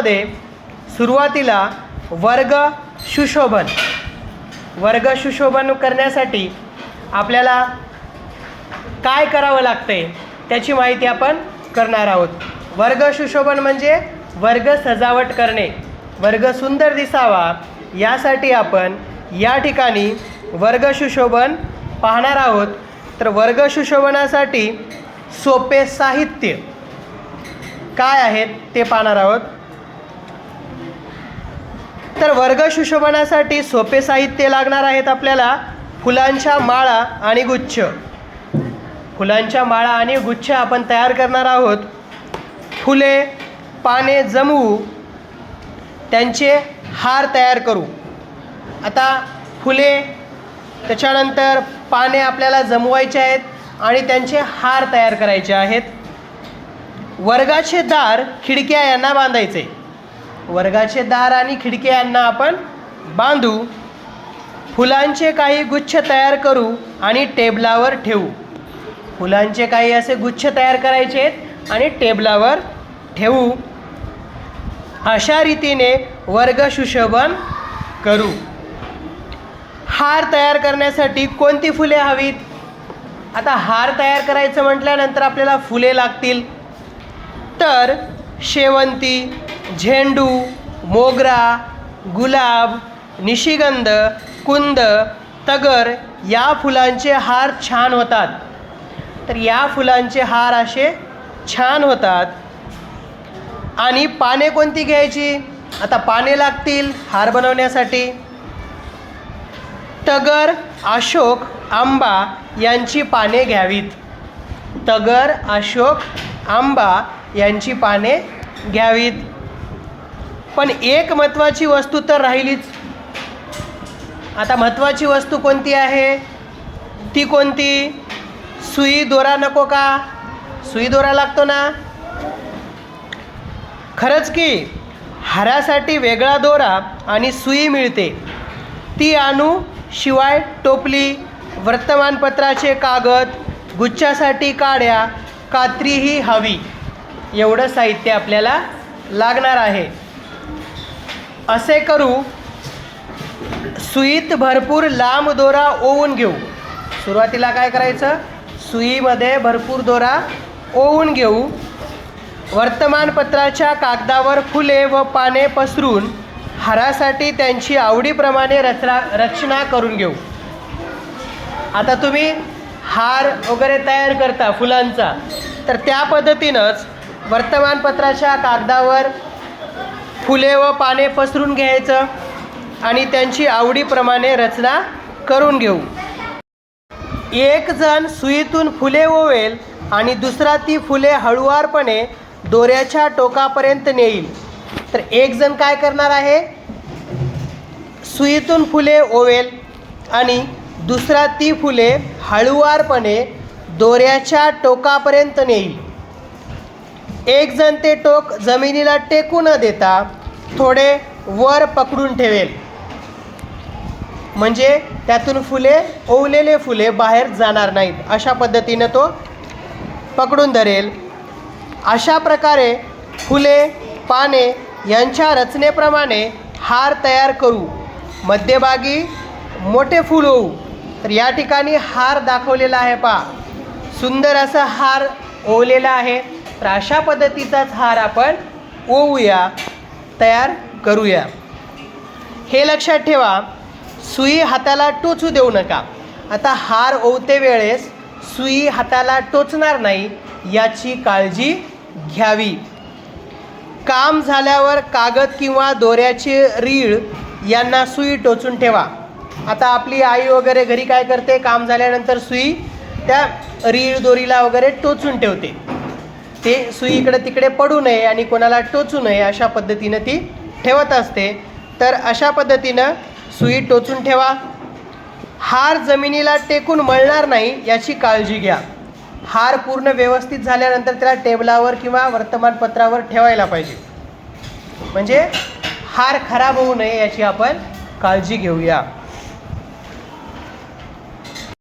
त्यामध्ये सुरुवातीला वर्ग सुशोभन वर्ग सुशोभन करण्यासाठी आपल्याला काय करावं लागतंय त्याची माहिती आपण करणार आहोत. वर्ग सुशोभन म्हणजे वर्ग सजावट करणे वर्ग सुंदर दिसावा यासाठी आपण या ठिकाणी वर्ग सुशोभन पाहणार आहोत. तर वर्ग सुशोभनासाठी सोपे साहित्य काय आहेत ते पाहणार आहोत. तर वर्ग सुशोभनासाठी सोपे साहित्य लागणार आहेत आपल्याला फुलांच्या माळा आणि गुच्छ. फुलांच्या माळा आणि गुच्छ आपण तयार करणार आहोत. फुले पाने जमवू. त्यांचे हार तयार करू. आता फुले त्याच्यानंतर पाने आपल्याला जमवायचे आहेत आणि त्यांचे हार तयार करायचे आहेत. वर्गाचे दार खिडक्या यांना बांधायचे. वर्गाचे दार आणि खिडक्या यांना आपण बांधू फुलांचे काही गुच्छ तयार करू आणि टेबलावर ठेवू. फुलांचे काही असे गुच्छ तयार करायचे आहेत आणि टेबलावर ठेवू. अशा रीतीने वर्ग सुशोभन करू. हार तयार करण्यासाठी कोणती फुले हवीत? आता हार तयार करायचं म्हटल्यानंतर आपल्याला फुले लागतील. तर शेवंती झेंडू मोगरा गुलाब निशिगंध कुंद तगर या फुलांचे हार छान होतात. तर या फुलांचे हार असे छान होतात. आणि पाने कोणती घ्यायची? आता पाने लागतील हार बनवण्यासाठी. तगर अशोक आंबा यांची पाने घ्यावीत. तगर अशोक आंबा यांची पाने घ्यावीत. पण एक महत्त्वाची वस्तू तर राहिलीच. आता महत्त्वाची वस्तू कोणती आहे? ती कोणती? सुई दोरा नको का? सुई दोरा लागतो ना? खरंच की हारासाठी वेगळा दोरा आणि सुई मिळते. ती आणू शिवाय टोपली वर्तमानपत्राचे कागद गुच्छासाठी काड्या कात्रीही हवी. एवढं साहित्य आपल्याला लागणार आहे. असे करू. सुईत भरपूर लांब दोरा ओवून घेऊ. सुरुवातीला काय करायचं? सुईमध्ये भरपूर दोरा ओवून घेऊ. वर्तमानपत्राच्या कागदावर फुले व पाने पसरून हारासाठी त्यांची आवडीप्रमाणे रचना रचना करून घेऊ. आता तुम्ही हार वगैरे तयार करता फुलांचा. तर त्या पद्धतीनंच वर्तमानपत्राच्या कागदावर फुले व पाने पसरून घ्यायचं आणि त्यांची आवडीप्रमाणे रचना करून घेऊ. एक जण सुईतून फुले ओवेल आणि दुसरा ती फुले हळुवारपणे दोऱ्याच्या टोकापर्यंत नेईल. तर एक जण काय करणार आहे? सुईतून फुले ओवेल आणि दुसरा ती फुले हळुवारपणे दोऱ्याच्या टोकापर्यंत नेईल. एक जण ते टोक जमिनीला टेकू न देता थोडे वर पकडून ठेवेल. म्हणजे त्यातून फुले ओवलेले फुले बाहेर जाणार नाहीत. अशा पद्धतीनं तो पकडून धरेल. अशा प्रकारे फुले पाने यांच्या रचनेप्रमाणे हार तयार करू. मध्यभागी मोठे फूल होऊ. तर या ठिकाणी हार दाखवलेला आहे पहा. सुंदर असा हार ओवलेला आहे. तर अशा पद्धतीचाच हार आपण ओवूया. तयार करूया. हे लक्षात ठेवा सुई हाताला टोचू देऊ नका. आता हार ओवते वेळेस सुई हाताला टोचणार नाही याची काळजी घ्यावी. काम झाल्यावर कागद किंवा दोऱ्याचे रीळ यांना सुई टोचून ठेवा. आता आपली आई वगैरे घरी काय करते? काम झाल्यानंतर सुई त्या रीळ दोरीला वगैरे टोचून ठेवते. ते सुई इकडे तिकडे पडू नये आणि कोणाला टोचू नये अशा पद्धतीनं ती ठेवत असते. तर अशा पद्धतीनं सुई टोचून ठेवा. हार जमिनीला टेकून मळणार नाही याची काळजी घ्या. हार पूर्ण व्यवस्थित झाल्यानंतर त्याला टेबलावर किंवा वर्तमानपत्रावर ठेवायला पाहिजे. म्हणजे हार खराब होऊ नये याची आपण काळजी घेऊया.